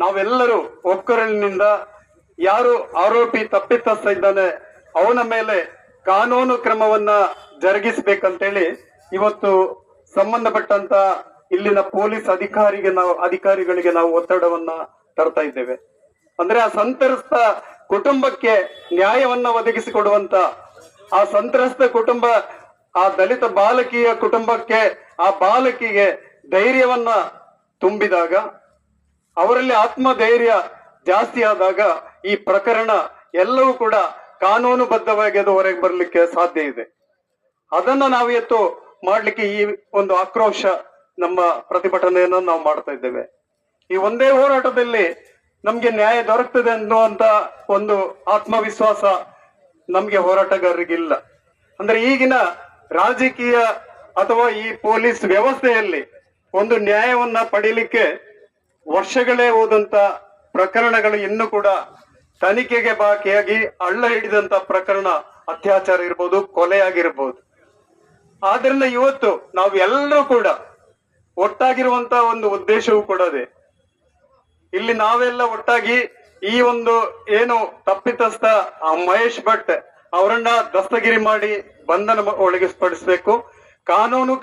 ನಾವೆಲ್ಲರೂ ಒಕ್ಕೊರಳಿನಿಂದ ಯಾರು ಆರೋಪಿ ತಪ್ಪಿತಸ್ಥ ಇದ್ದಾನೆ ಅವನ ಮೇಲೆ ಕಾನೂನು ಕ್ರಮವನ್ನ ಜರುಗಿಸಬೇಕಂತೇಳಿ ಇವತ್ತು ಸಂಬಂಧಪಟ್ಟಂತ ಇಲ್ಲಿನ ಪೊಲೀಸ್ ಅಧಿಕಾರಿಗೆ ನಾವು, ಅಧಿಕಾರಿಗಳಿಗೆ ನಾವು ಒತ್ತಡವನ್ನ ತರ್ತಾ ಇದ್ದೇವೆ. ಅಂದ್ರೆ ಆ ಸಂತ್ರಸ್ತ ಕುಟುಂಬಕ್ಕೆ ನ್ಯಾಯವನ್ನ ಒದಗಿಸಿಕೊಡುವಂತ, ಆ ಸಂತ್ರಸ್ತ ಕುಟುಂಬ, ಆ ದಲಿತ ಬಾಲಕಿಯ ಕುಟುಂಬಕ್ಕೆ ಆ ಬಾಲಕಿಗೆ ಧೈರ್ಯವನ್ನ ತುಂಬಿದಾಗ ಅವರಲ್ಲಿ ಆತ್ಮಧೈರ್ಯ ಜಾಸ್ತಿ ಆದಾಗ ಈ ಪ್ರಕರಣ ಎಲ್ಲವೂ ಕೂಡ ಕಾನೂನುಬದ್ಧವಾಗಿ ಅದು ಹೊರಗೆ ಬರಲಿಕ್ಕೆ ಸಾಧ್ಯ ಇದೆ. ಅದನ್ನ ನಾವು ಮಾಡಲಿಕ್ಕೆ ಮಾಡ್ಲಿಕ್ಕೆ ಈ ಒಂದು ಆಕ್ರೋಶ ನಮ್ಮ ಪ್ರತಿಭಟನೆಯನ್ನು ನಾವು ಮಾಡ್ತಾ ಇದ್ದೇವೆ. ಈ ಒಂದೇ ಹೋರಾಟದಲ್ಲಿ ನಮ್ಗೆ ನ್ಯಾಯ ದೊರಕ್ತದೆ ಅನ್ನುವಂತ ಒಂದು ಆತ್ಮವಿಶ್ವಾಸ ನಮ್ಗೆ ಹೋರಾಟಗಾರರಿಗಿಲ್ಲ. ಅಂದ್ರೆ ಈಗಿನ ರಾಜಕೀಯ ಅಥವಾ ಈ ಪೊಲೀಸ್ ವ್ಯವಸ್ಥೆಯಲ್ಲಿ ಒಂದು ನ್ಯಾಯವನ್ನ ಪಡೀಲಿಕ್ಕೆ ವರ್ಷಗಳೇ ಹೋದಂತ ಪ್ರಕರಣಗಳು ಇನ್ನೂ ಕೂಡ ತನಿಖೆಗೆ ಬಾಕಿಯಾಗಿ ಅಳ್ಳ ಹಿಡಿದಂತ ಪ್ರಕರಣ ಅತ್ಯಾಚಾರ ಇರ್ಬೋದು ಕೊಲೆ ಆಗಿರ್ಬೋದು ಆದ್ರಿಂದ ಇವತ್ತು ನಾವು ಎಲ್ಲರೂ ಕೂಡ ಒಟ್ಟಾಗಿರುವಂತ ಒಂದು ಉದ್ದೇಶವೂ ಕೂಡ ಅದೇ. ಇಲ್ಲಿ ನಾವೆಲ್ಲ ಒಟ್ಟಾಗಿ ಈ ಒಂದು ಏನು ತಪ್ಪಿತಸ್ಥ ಮಹೇಶ್ ಭಟ್ ಅವರನ್ನ ದಸ್ತಗಿರಿ ಮಾಡಿ ಬಂಧನ ಒಳಗಿಸ್ಪಡಿಸ್ಬೇಕು ಕಾನೂನು